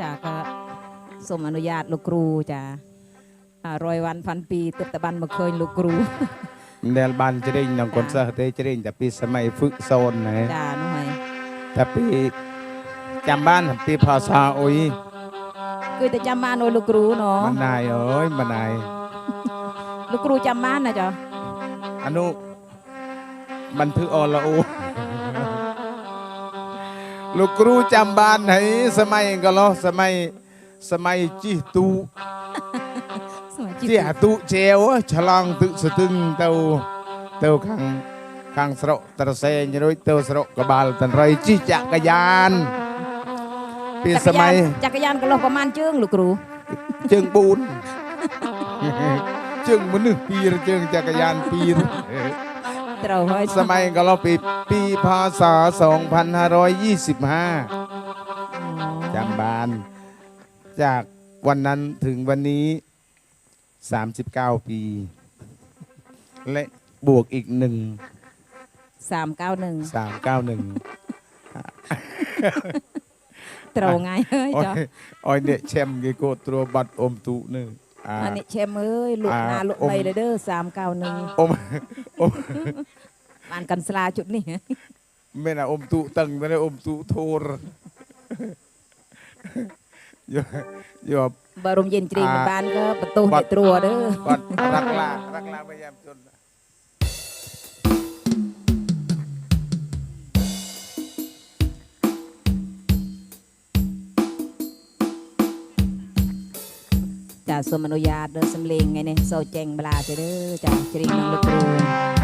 ចាក៏សូមអនុញ្ញាតលោកគ្រូចារយវ៉ាន់ផាន់ពីទឹកតបានមកឃើញលោកគ្រូដែលបានជ្រែងនឹងកូនសិស្សទេជ្រែងតែពីសម័យហ្វឹកសូនណាចានោះហើយតែពីចាំបានពីភាសាអុយគឺតែចាំបានអុយលោកគ្រូណបណ្ណាយអើយបណ្ណាយលោកគ្រូចាំបានណាចាអនុបានធ្វើអលអូ លោកគ្រូចាំបានហើយសម័យកន្លោះសម័យសម័យជីទូជីអាទូជាវឆ្លងទឹកស្ទឹងទៅទៅខាងខាងស្រុកត្រសែងរួចទៅស្រុកកបាលតន្រីជីចក្រយានពីសម័យចក្រយានកន្លោះប្រហែលជើងលោកគ្រូជើង4ជើងមនុស្ស2ជើងចក្រយាន2 สมัยก็เราปีปีพศ 2525จำบาน จากวันนั้นถึงวันนี้ 39 ปี และบวกอีกหนึ่ง391 391าหนึ่ามเตรงไงเฮ้ยจ้อ้อยเนี่ยแชมกีโกตัวบัดอมตุเนื้อ អានេះឆែមអើយលក់ណាលក់ដីដែរដើ39នេះអ៊ំអ៊ំបានកាន់ស្លាជុតនេះមានអាអ៊ំទូតឹងមែនអ៊ំទូធូរយកយកបើរំយិនជ្រីមិនបានក៏បន្ទោសអ្នកត្រួតទេគាត់រកឡារកឡាវិញយ៉ាំជុន ចាសូមអនុញ្ញាតលើសំលេងថ្ងៃនេះសូចេញបលាទៅទេចាជ្រាបនឹងលោកគ្រូ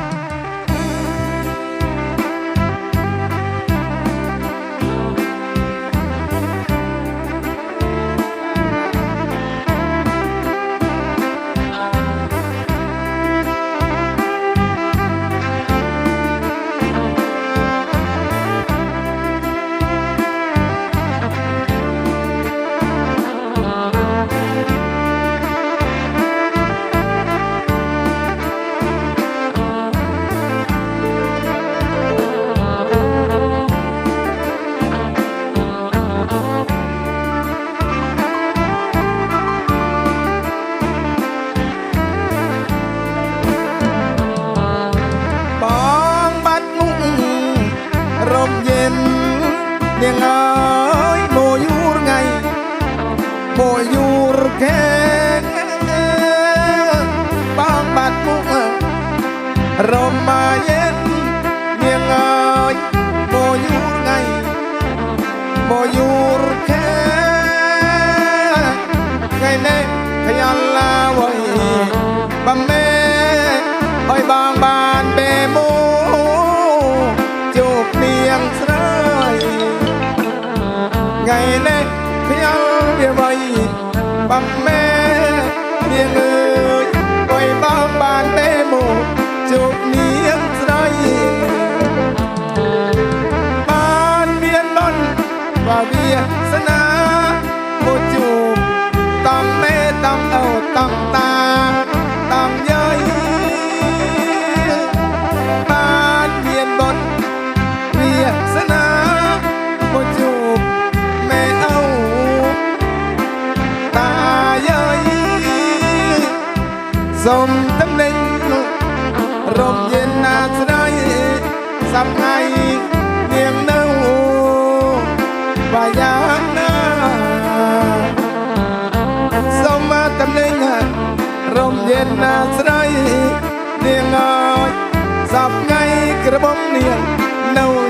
dengai boyur ngai boyur ke bang bat mu romayen dengai boyur ngai boyur ไว้บังแม่เมียเอ้ สับไงเนียงนางหูว่ายางนาสมาตำแหน่งหันร่มเย็นนาสไรเนียงอ้อยสับไงกระบอมเนียงนื้อ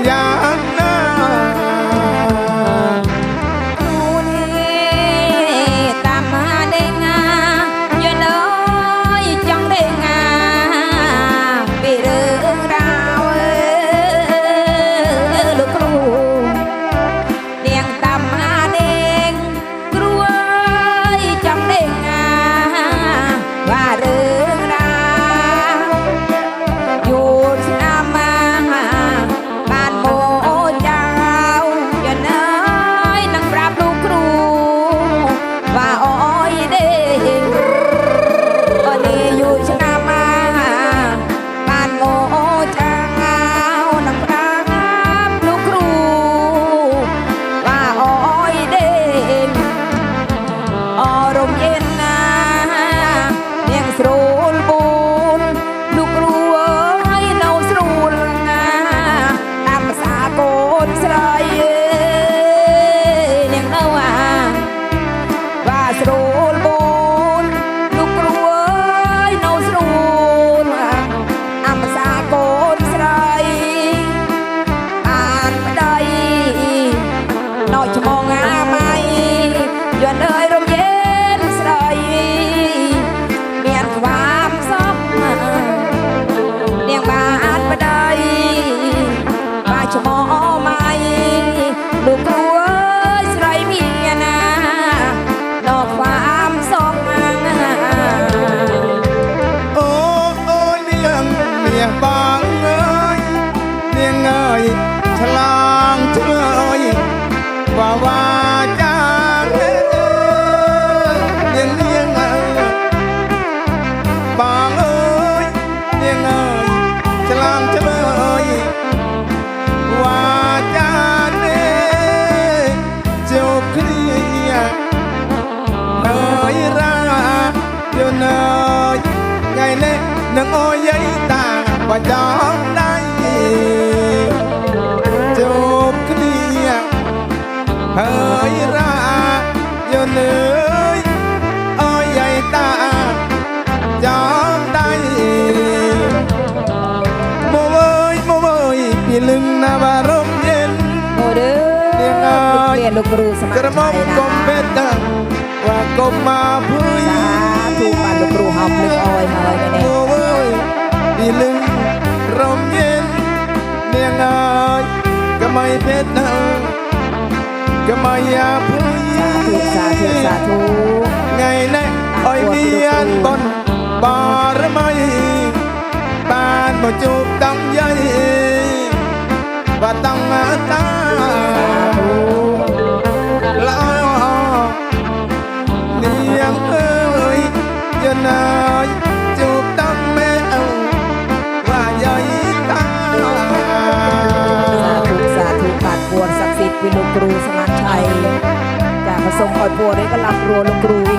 នើយថ្ងៃនេះនឹងអូយាយតាបដំដៃជប់គ្នាហើយរាយនើយអូយាយតាចំដៃមកអើយមកអើយពីលឹងណាបារំយិនអូរឺលោកគ្រូសមាជិកក្រមុំកុំពេតតាว่ากมาเพื่อ อย่าพึ่งถูกสาธุสาธุไงแน่อ้อยเมียนบนบารมีบานบ่จูบต้องใหญ่ว่าต้องมาตา อยบัวเด้กำลำรัวลงรู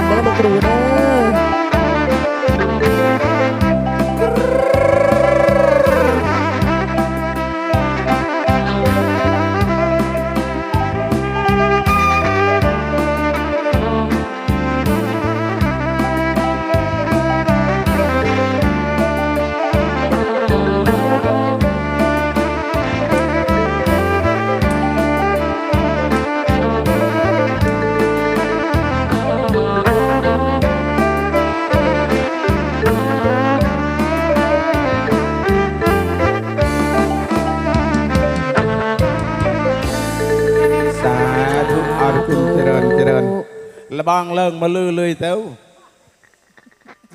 บางเลิงมาลือเลยเต้า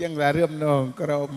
ยังแต่เรื่องนองกรม